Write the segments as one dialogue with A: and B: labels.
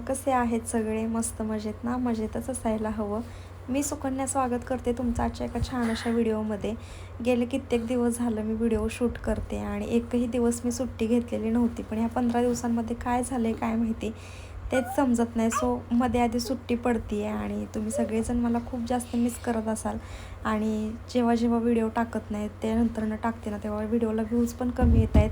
A: कसे आहेत सगळे मस्त मजेत ना? मजेतच असायला हवं. मी सुकन्या स्वागत करते तुमचं आजच्या एका छान अशा व्हिडिओमध्ये. गेले कित्येक दिवस झालं मी व्हिडिओ शूट करते आणि एकही दिवस मी सुट्टी घेतलेली नव्हती. पण ह्या पंधरा दिवसांमध्ये काय झालं आहे काय माहिती? तेच समजत नाही. सो मध्ये आधी सुट्टी पडती आहे आणि तुम्ही सगळेजण मला खूप जास्त मिस करत असाल. आणि जेव्हा जेव्हा व्हिडिओ टाकत नाहीत नंतरनं टाकते ना तेव्हा व्हिडिओला व्ह्यूज पण कमी येत आहेत.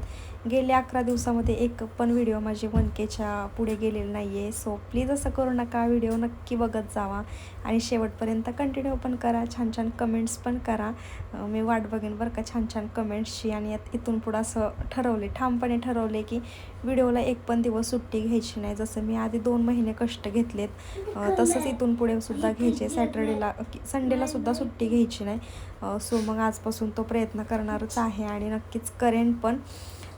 A: गेले अकरा दिवसामध्ये एक पण व्हिडिओ माझे वनकेच्या पुढे गेलेला नाही आहे सो प्लीज असं करू नका. व्हिडिओ नक्की बघत जावा. आणि शेवटपर्यंत कंटिन्यू पण करा. छान छान कमेंट्स पण करा. मी वाट बघेन बरं का छान छान कमेंट्सची आणि यात इथून पुढं असं ठरवले ठामपणे ठरवले की व्हिडिओला एक पण दिवस सुट्टी घ्यायची नाही. जसं मी आधी दोन महिने कष्ट घेतलेत. तसंच इथून पुढे सुद्धा घ्यायचे. सॅटर्डेला संडेला सुद्धा सुट्टी घ्यायची नाही. सो मग आजपासून तो प्रयत्न करणारच आहे आणि नक्कीच करेन पण.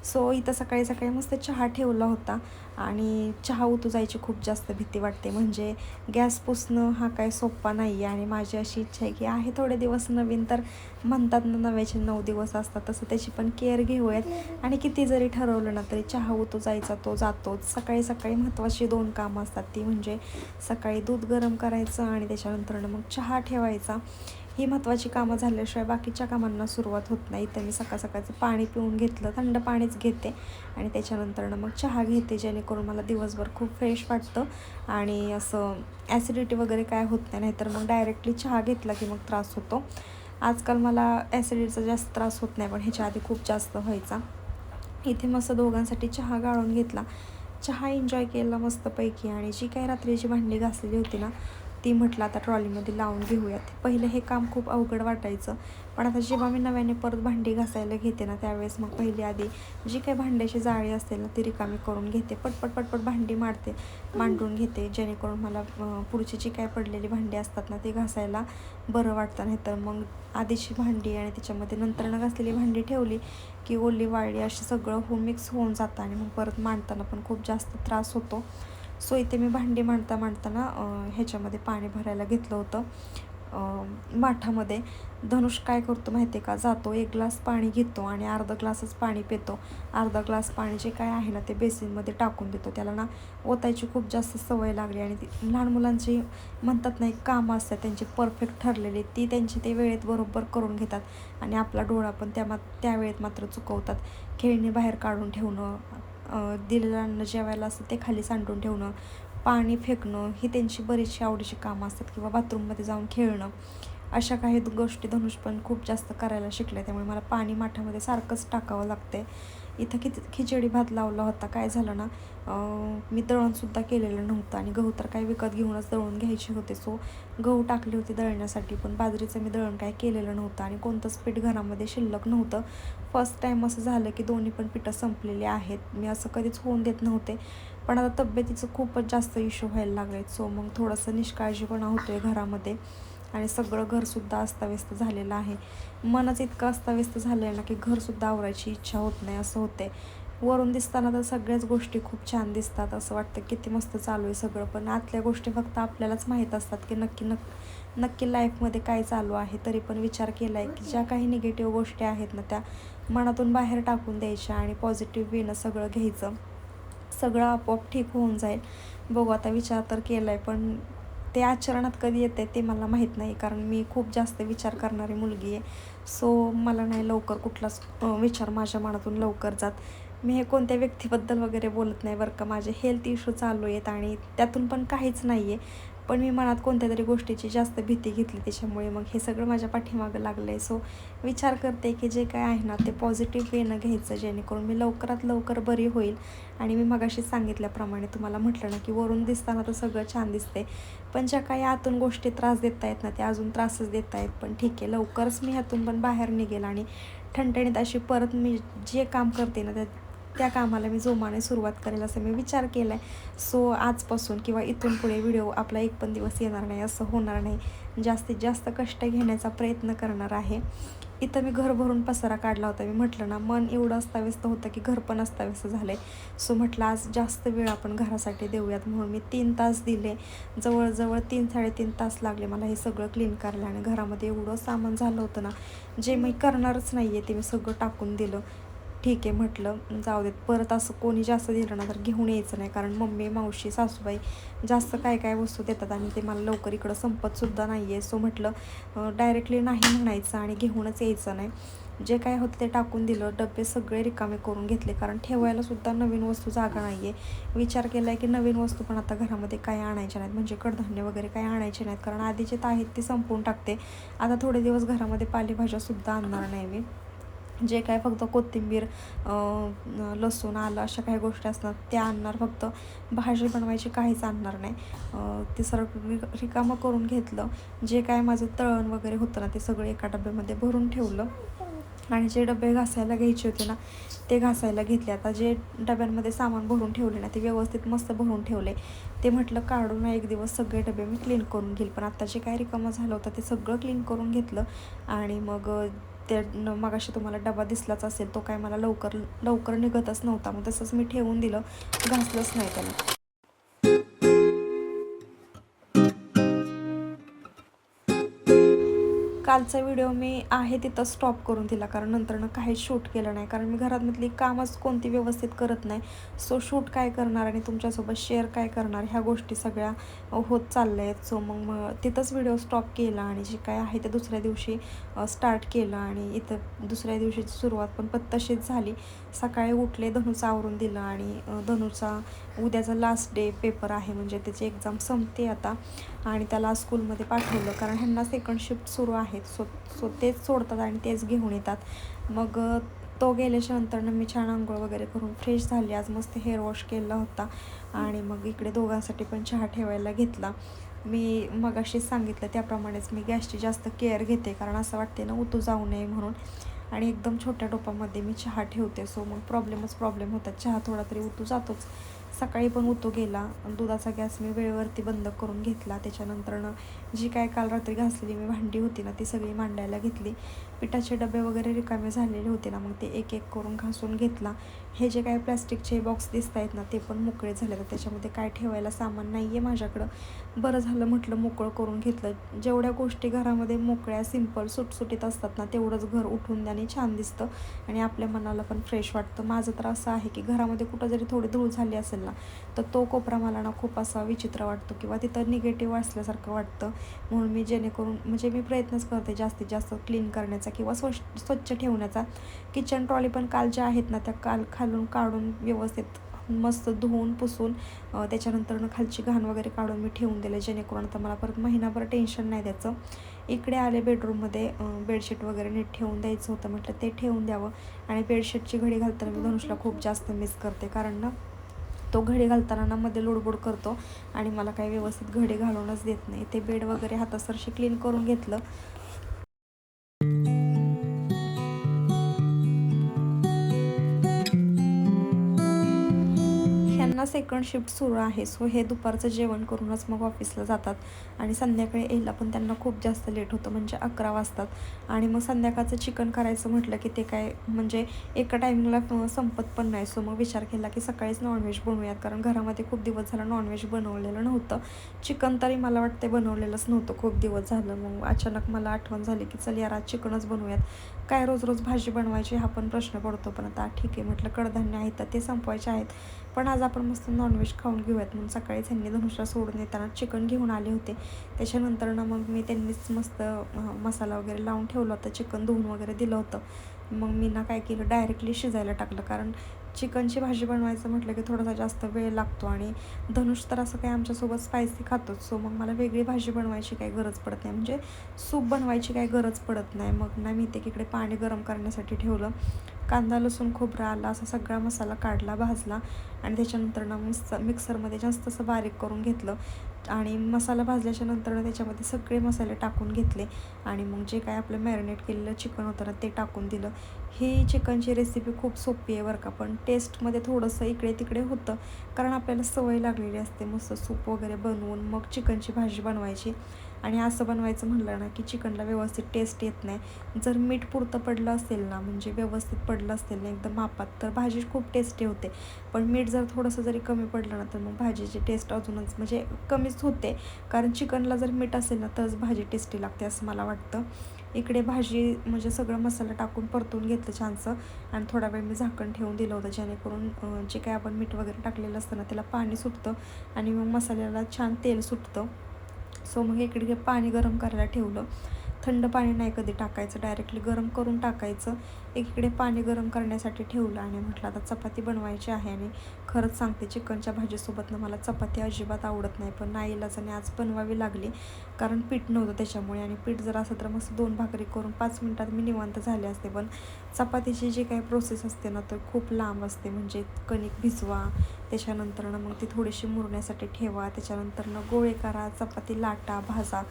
A: सो इथं सकाळी सकाळी मस्त चहा ठेवला होता. आणि चहा उतू जायची खूप जास्त भीती वाटते. म्हणजे गॅस पुसणं हा काय सोपा नाही आहे आणि माझी अशी इच्छा आहे की आहे थोडे दिवस नवीन तर म्हणतात ना नव्याचे नऊ दिवस असतात. तसं त्याची पण केअर घेऊयात. आणि किती जरी ठरवलं ना तरी चहा उतू जायचा तो जातोच. सकाळी सकाळी महत्त्वाची दोन कामं असतात ती म्हणजे सकाळी दूध गरम करायचं आणि त्याच्यानंतर मग चहा ठेवायचा. ही महत्त्वाची कामं झाल्याशिवाय बाकीच्या कामांना सुरुवात होत नाही. तर मी सकाळ सकाळचं पाणी पिऊन घेतलं थंड पाणीच घेते आणि त्याच्यानंतरनं मग चहा घेते जेणेकरून मला दिवसभर खूप फ्रेश वाटतं आणि असं ॲसिडिटी वगैरे काय होत नाही नाहीतर मग डायरेक्टली चहा घेतला की मग त्रास होतो. आजकाल मला ॲसिडिटीचा जास्त त्रास होत नाही पण ह्याच्या आधी खूप जास्त व्हायचा. इथे मस्त दोघांसाठी चहा गाळून घेतला. चहा एन्जॉय केला मस्तपैकी आणि जी काही रात्रीची भांडी घासलेली होती ना ती म्हटलं आता ट्रॉलीमध्ये लावून घेऊयात. पहिलं हे काम खूप अवघड वाटायचं. पण आता जेव्हा मी नव्याने परत भांडी घासायला घेते ना त्यावेळेस मग पहिली आधी जी काही भांड्याची जाळी असेल ना ती रिकामी करून घेते. पटपट पटपट भांडी मारते मांडून घेते. जेणेकरून मला पुढची जी काय पडलेली भांडी असतात ना ती घासायला बरं वाटतं. नाही तर मग आधीची भांडी आणि त्याच्यामध्ये नंतर न घासलेली भांडी ठेवली की ओली वाळली अशी सगळं हो मिक्स होऊन जातं आणि मग परत मांडताना पण खूप जास्त त्रास होतो. सो इथे मी भांडी मांडता मांडताना ह्याच्यामध्ये पाणी भरायला घेतलं होतं. माठामध्ये. धनुष काय करतो माहिती आहे का? जातो एक ग्लास पाणी घेतो आणि अर्धा ग्लासच पाणी पितो. अर्धा ग्लास पाणी जे काय आहे ना ते बेसिनमध्ये टाकून देतो. त्याला ना ओतायची खूप जास्त सवय लागली आणि ती लहान मुलांची म्हणतात नाही कामं असतात. त्यांची परफेक्ट ठरलेली ती त्यांची ते वेळेत बरोबर करून घेतात आणि आपला डोळा पण त्या मा त्या वेळेत मात्र चुकवतात. खेळणी बाहेर काढून ठेवणं दिलेलं अन्न जेवायला असतं ते खाली सांडून ठेवणं पाणी फेकणं ही त्यांची बरीचशी आवडीची कामं असतात. किंवा बाथरूममध्ये जाऊन खेळणं. अशा काही गोष्टी धनुष पण खूप जास्त करायला शिकल्या त्यामुळे मला पाणी माठामध्ये सारखंच टाकावं लागते. इथं किती खिचडी भात लावला होता काय झालं ना मी दळणसुद्धा केलेलं नव्हतं आणि गहू तर काय विकत घेऊनच दळून घ्यायचे होते. सो गहू टाकले होते दळण्यासाठी पण बाजरीचं मी दळण काय केलेलं नव्हतं आणि कोणतंच पीठ घरामध्ये शिल्लक नव्हतं. फर्स्ट टाईम असं झालं की दोन्ही पण पिठं संपलेली आहेत. मी असं कधीच होऊन देत नव्हते. पण आता तब्येतीचं खूपच जास्त इश्यू व्हायला लागले सो मग थोडंसं निष्काळजीपणा होतो आहे घरामध्ये. आणि सगळं घरसुद्धा अस्ताव्यस्त झालेलं आहे. मनच इतकं अस्ताव्यस्त झालं आहे ना की घरसुद्धा आवरायची इच्छा होत नाही असं होते वरून दिसताना तर सगळ्याच गोष्टी खूप छान दिसतात असं वाटतं किती मस्त चालू आहे सगळं. पण आतल्या गोष्टी फक्त आपल्यालाच माहीत असतात की नक्की नक् नक्की लाईफमध्ये काय चालू आहे. तरी पण विचार केला आहे की ज्या काही निगेटिव्ह गोष्टी आहेत ना त्या मनातून बाहेर टाकून द्यायच्या आणि पॉझिटिव्ह वेनं सगळं घ्यायचं. सगळं आपोआप ठीक होऊन जाईल. बघू आता विचार तर केला आहे पण ते आचरणात कधी येते ते मला माहीत नाही कारण मी खूप जास्त विचार करणारी मुलगी आहे. सो मला नाही लवकर कुठलाच विचार माझ्या मनातून लवकर जात. मी हे कोणत्या व्यक्तीबद्दल वगैरे बोलत नाही बरं का. माझे हेल्थ इश्यू चालू आहेत आणि त्यातून पण काहीच नाही आहे पण मी मनात कोणत्या तरी गोष्टीची जास्त भीती घेतली त्याच्यामुळे मग हे सगळं माझ्या पाठीमागं लागलं आहे सो विचार करते की जे काय आहे ना ते पॉझिटिव्ह वेनं घ्यायचं जेणेकरून मी लवकरात लवकर बरी होईल. आणि मी मगाशी सांगितल्याप्रमाणे तुम्हाला म्हटलं ना की वरून दिसताना तर सगळं छान दिसते पण ज्या काही आतून गोष्टी त्रास देत आहेत ना त्या अजून त्रासच देत आहेत पण ठीक आहे लवकरच मी ह्यातून पण बाहेर निघेल आणि ठणठणीत अशी परत मी जे काम करते ना त्या त्या कामाला मी जोमाने सुरुवात करेल असं मी विचार केला आहे सो आजपासून किंवा इथून पुढे व्हिडिओ आपला एक पण दिवस येणार नाही असं होणार नाही. जास्तीत जास्त कष्ट घेण्याचा प्रयत्न करणार आहे. इथं मी घर भरून पसारा काढला होता. मी म्हटलं ना मन एवढं अस्ताव्यस्त होतं की घर पण अस्ताव्यस्त झालं आहे सो म्हटलं आज जास्त वेळ आपण घरासाठी देऊयात म्हणून मी तीन तास दिले. जवळजवळ तीन साडेतीन तास लागले मला हे सगळं क्लीन करायला आणि घरामध्ये एवढं सामान झालं होतं ना जे मी करणारच नाही आहे ते मी सगळं टाकून दिलं. ठीक आहे म्हटलं जाऊ देत. परत असं कोणी जास्त दिलं ना तर घेऊन यायचं नाही. कारण मम्मी मावशी सासूबाई जास्त काय काय वस्तू देतात आणि ते मला लवकर इकडं संपतसुद्धा नाही आहे सो म्हटलं डायरेक्टली नाही म्हणायचं आणि घेऊनच यायचं नाही. जे काय होतं ते टाकून दिलं. डबे सगळे रिकामे करून घेतले. कारण ठेवायला सुद्धा नवीन वस्तू जागा नाही आहे विचार केला आहे की नवीन वस्तू पण आता घरामध्ये काय आणायच्या नाहीत. म्हणजे कडधान्य वगैरे काय आणायचे नाहीत. कारण आधीचे तर आहेत ते संपवून टाकते. आता थोडे दिवस घरामध्ये पालेभाज्यासुद्धा आणणार नाही मी. जे काय फक्त कोथिंबीर लसूण आलं अशा काही गोष्टी असतात त्या आणणार. फक्त भाजी बनवायची काहीच आणणार नाही. ते सर्व रिकामं करून घेतलं. जे काय माझं तळण वगैरे होतं ना ते सगळं एका डब्यामध्ये भरून ठेवलं. आणि जे डबे घासायला घ्यायचे होते ना ते घासायला घेतले. आता जे डब्यांमध्ये सामान भरून ठेवले ना ते व्यवस्थित मस्त भरून ठेवले. ते म्हटलं काढून एक दिवस सगळे डबे मी क्लीन करून घेईल. पण आता जे काय रिकामं झालं होतं ते सगळं क्लीन करून घेतलं. आणि मग ते मगाशी तुम्हाला डबा दिसलाच असेल तो काय मला लवकर लवकर निघतच नव्हता. मग तसंच मी ठेवून दिलं घासलंच नाही त्याला. कालचा व्हिडिओ मी आहे तिथं स्टॉप करून दिला. कारण नंतरनं काहीच शूट केलं नाही. कारण मी घरातमधली कामच कोणती व्यवस्थित करत नाही. सो शूट काय करणार आणि तुमच्यासोबत शेअर काय करणार ह्या गोष्टी सगळ्या होत चालल्या आहेत सो मग मग तिथंच व्हिडिओ स्टॉप केला आणि जे काय आहे ते दुसऱ्या दिवशी स्टार्ट केलं आणि इथं दुसऱ्या दिवशीची सुरुवात पण पत्तशीच झाली. सकाळी उठले धनुचा आवरून दिलं आणि धनुचा उद्याचा लास्ट डे पेपर आहे म्हणजे त्याची एक्झाम संपते आता. आणि त्याला स्कूलमध्ये पाठवलं कारण ह्यांना सेकंड शिफ्ट सुरू आहेत. सो सो तेच सोडतात आणि तेच घेऊन येतात. मग तो गेल्याच्या नंतरनं मी छान आंघोळ वगैरे करून फ्रेश झाली. आज मस्त हेअर वॉश केला होता. आणि मग इकडे दोघांसाठी पण चहा ठेवायला घेतला. मी मगाशीच सांगितलं त्याप्रमाणेच मी गॅसची जास्त केअर घेते कारण असं वाटते ना उतू जाऊ नये म्हणून. आणि एकदम छोट्या टोपामध्ये मी चहा ठेवते. सो मग प्रॉब्लेमच प्रॉब्लेम होतात. चहा थोडा तरी उतू जातोच. सकाळी पण उतो गेला. दुधाचा गॅस मी वेळेवरती बंद करून घेतला. त्याच्यानंतरनं जी काय काल रात्री घासलेली मी भांडी होती ना ती सगळी मांडायला घेतली. पिठाचे डबे वगैरे रिकामे झालेले होते ना मग ते एक एक करून घासून घेतला. हे जे काय प्लॅस्टिकचे बॉक्स दिसत आहेत ना ते पण मोकळे झाले. तर त्याच्यामध्ये काय ठेवायला सामान नाही आहे माझ्याकडं. बरं झालं म्हटलं मोकळं करून घेतलं. जेवढ्या गोष्टी घरामध्ये मोकळ्या सिंपल सुटसुटीत असतात ना तेवढंच घर उठून द्याने छान दिसतं. आणि आपल्या मनाला पण फ्रेश वाटतं. माझं तर असं आहे की घरामध्ये कुठं जरी थोडी धूळ झाली असेल ना तर तो कोपरा मला ना खूप असा विचित्र वाटतो किंवा तिथं निगेटिव्ह असल्यासारखं वाटतं. म्हणून मी जेणेकरून म्हणजे मी प्रयत्नच करते जास्तीत जास्त क्लीन करण्याचा किंवा स्वच्छ स्वच्छ ठेवण्याचा. किचन ट्रॉली पण काल ज्या आहेत ना त्या काल खालून काढून व्यवस्थित मस्त धुवून पुसून त्याच्यानंतरनं खालची घाण वगैरे काढून मी ठेवून दिले जेणेकरून आता मला परत महिनाभर टेन्शन नाही द्यायचं. इकडे आले बेडरूममध्ये बेडशीट वगैरे नीट ठेवून द्यायचं होतं म्हटलं ते ठेवून द्यावं. आणि बेडशीटची घडी घालताना मी धनुषला खूप जास्त मिस करते. कारण ना तो घडे घालताना ना मध्ये लोडबोड करतो आणि मला काही व्यवस्थित घडे घालूनच देत नाही. ते बेड वगैरे हातासरशी क्लीन करून घेतलं. त्यांना सेकंड शिफ्ट सुरू आहे. सो हे दुपारचं जेवण करूनच मग ऑफिसला जातात. आणि संध्याकाळी यायला पण त्यांना खूप जास्त लेट होतं म्हणजे अकरा वाजतात. आणि मग संध्याकाळचं चिकन करायचं म्हटलं की ते काय म्हणजे एका टायमिंगला संपत पण नाही. सो मग विचार केला की सकाळीच नॉनव्हेज बनवूयात. कारण घरामध्ये खूप दिवस झालं नॉनव्हेज बनवलेलं नव्हतं. चिकन तरी मला वाटते बनवलेलंच नव्हतं. खूप दिवस झालं. मग अचानक मला आठवण झाली की चल यार आज चिकनच बनवूयात. काय रोज रोज भाजी बनवायची हा पण प्रश्न पडतो पण आता ठीक आहे म्हटलं कडधान्य आहेत तर ते संपवायचे आहेत. पण आज आपण मस्त नॉनव्हेज खाऊन घेऊयात. म्हणून सकाळी त्यांनी धनुषला सोडून येताना चिकन घेऊन आले होते. त्याच्यानंतर ना मग मी त्यांनीच मस्त मसाला वगैरे लावून ठेवला होता. चिकन धुवून वगैरे दिलं होतं. मग मी ना काय केलं डायरेक्टली शिजायला टाकलं. कारण चिकनची भाजी बनवायचं म्हटलं की थोडासा जास्त वेळ लागतो आणि धनुष तर असं काही आमच्यासोबत स्पायसी खातोच. सो मग मला वेगळी भाजी बनवायची काही गरज पडत नाही. म्हणजे सूप बनवायची काही गरज पडत नाही. मग ना मी ते इकडे पाणी गरम करण्यासाठी ठेवलं. कांदा लसूण खोबरा आला असा सगळा मसाला काढला भाजला आणि त्याच्यानंतर ना मिक्स मिक्सरमध्ये जास्त असं बारीक करून घेतलं. आणि मसाला भाजल्याच्या नंतर त्याच्यामध्ये सगळे मसाले टाकून घेतले. आणि मग जे काय आपलं मॅरिनेट केलेलं चिकन होतं ना ते टाकून दिलं. ही चिकनची रेसिपी खूप सोपी आहे बरं का पण टेस्टमध्ये थोडंसं इकडे तिकडे होतं. कारण आपल्याला सवय लागलेली असते मस्त सूप वगैरे बनवून मग चिकनची भाजी बनवायची. आणि असं बनवायचं म्हणलं ना की चिकनला व्यवस्थित टेस्ट येत नाही. जर मीठ पुरतं पडलं असेल ना म्हणजे व्यवस्थित पडलं असेल ना एकदम मापात तर भाजी खूप टेस्टी होते. पण मीठ जर थोडंसं जरी कमी पडलं ना तर मग भाजीची टेस्ट अजूनच म्हणजे कमीच होते. कारण चिकनला जर मीठ असेल ना तरच भाजी टेस्टी लागते असं मला वाटतं. इकडे भाजी म्हणजे सगळं मसाला टाकून परतून घेतलं छानसं. आणि थोडा वेळ मी झाकण ठेवून दिलं होतं जेणेकरून जे काय आपण मीठ वगैरे टाकलेलं असतं ना त्याला पाणी सुटतं. आणि मग मसाल्याला छान तेल सुटतं. सो मग इकडे पाणी गरम करायला ठेवलं. थंड पाणी नाही कधी टाकायचं डायरेक्टली गरम करून टाकायचं. एकीकडे पाणी गरम करण्यासाठी ठेवलं आणि म्हटलं आता चपाती बनवायची आहे आणि खरंच सांगते चिकनच्या भाजीसोबत ना मला चपाती अजिबात आवडत नाही पण नाईलाजाने आज बनवावी लागली कारण पीठ नव्हतं त्याच्यामुळे आणि पीठ जर असं तर मस्त दोन भाकरी करून पाच मिनटात मी निवांत झाले असते पण चपातीची जी काही प्रोसेस असते ना तर खूप लांब असते म्हणजे कणिक भिजवा त्याच्यानंतरनं मग ती थोडीशी मुरण्यासाठी ठेवा त्याच्यानंतरनं गोळे करा चपाती लाटा भाजा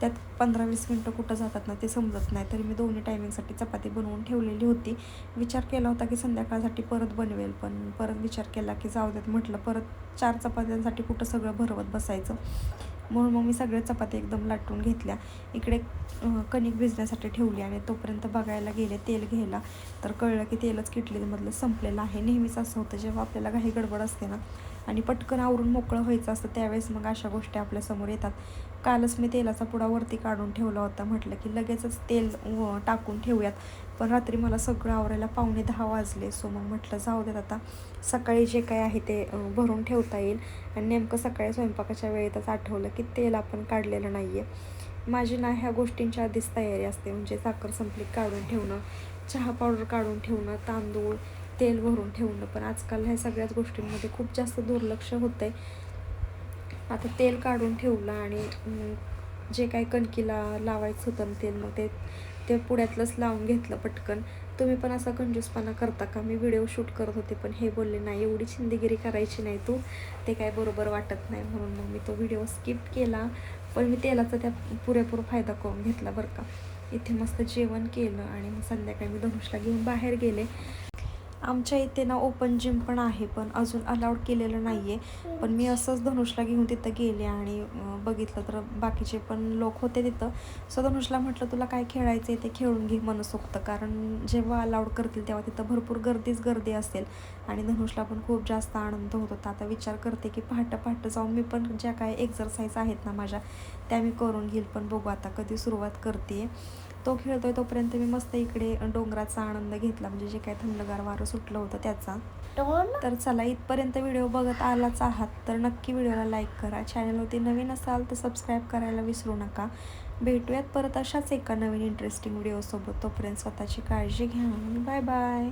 A: त्यात पंधरा वीस मिनटं कुठं जातात ना ते समजत नाही. तरी मी दोन्ही टायमिंगसाठी चपाती बनवून ठेवलेली होती. विचार केला होता की संध्याकाळसाठी परत बनवेल पण परत विचार केला की जाऊ देत. म्हटलं परत चार चपात्यांसाठी कुठं सगळं भरवत बसायचं. म्हणून मग मी सगळ्या चपाती एकदम लाटून घेतल्या. इकडे कणिक भिजण्यासाठी ठेवली आणि तोपर्यंत बघायला गेले तेल घ्यायला. तर कळलं की तेलच किटलीमधलं संपलेलं आहे. नेहमीच असं होतं जेव्हा आपल्याला काही गडबड असते ना आणि पटकन आवरून मोकळं व्हायचं असतं त्यावेळेस मग अशा गोष्टी आपल्यासमोर येतात. कालच मी तेलाचा पुडा वरती काढून ठेवला होता. म्हटलं की लगेचच तेल टाकून ठेवूयात. पण रात्री मला सगळं आवरायला पावणे दहा वाजले. सो मग म्हटलं जाऊ देत आता. सकाळी जे काय आहे ते भरून ठेवता येईल. आणि नेमकं सकाळी स्वयंपाकाच्या वेळेतच आठवलं की तेल आपण काढलेलं नाही आहे माझी ना ह्या गोष्टींची आधीच तयारी असते. म्हणजे साखर संपली काढून ठेवणं चहा पावडर काढून ठेवणं तांदूळ तेल भरून ठेवणं. पण आजकाल ह्या सगळ्याच गोष्टींमध्ये खूप जास्त दुर्लक्ष होतं आहे आता तेल काढून ठेवलं आणि जे काही कणकीला लावायचं होतं ना तेल मग ते ते पुढ्यातलंच लावून घेतलं पटकन. तुम्ही पण असा कंजूसपणा करता का? मी व्हिडिओ शूट करत होते पण हे बोलले नाही एवढी चिंदगिरी करायची नाही तू. ते काय बरोबर वाटत नाही. म्हणून मग मी तो व्हिडिओ स्किप केला पण मी तेलाचा त्या पुरेपूर फायदा करून घेतला बरं का. इथे मस्त जेवण केलं आणि मग संध्याकाळी मी धनुषला घेऊन बाहेर गेले. आमच्या इथे ना ओपन जिम पण आहे पण अजून अलाउड केलेलं नाही आहे पण मी असंच धनुषला घेऊन तिथं गेले आणि बघितलं तर बाकीचे पण लोक होते तिथं. सो धनुषला म्हटलं तुला काय खेळायचं आहे ते खेळून घे मनसोक्त. कारण जेव्हा अलाउड करतील तेव्हा तिथं भरपूर गर्दीच गर्दी असेल. आणि धनुषला पण खूप जास्त आनंद होत होता. आता विचार करते की पहाटं पहाटं जाऊन मी पण ज्या काय एक्झरसाईज आहेत ना माझ्या त्या मी करून घेईल. पण बघू आता कधी सुरुवात करते तो खेळतोय तोपर्यंत मी मस्त इकडे डोंगराचा आनंद घेतला. म्हणजे जे काय थंडगार वारं सुटलं होतं त्याचा. तर चला इथपर्यंत व्हिडिओ बघत आलाच आहात. तर नक्की व्हिडिओला लाईक करा. चॅनलवरती नवीन असाल तर सबस्क्राईब करायला विसरू नका. भेटूयात परत अशाच एका नवीन इंटरेस्टिंग व्हिडिओसोबत तोपर्यंत स्वतःची काळजी घ्या. Bye bye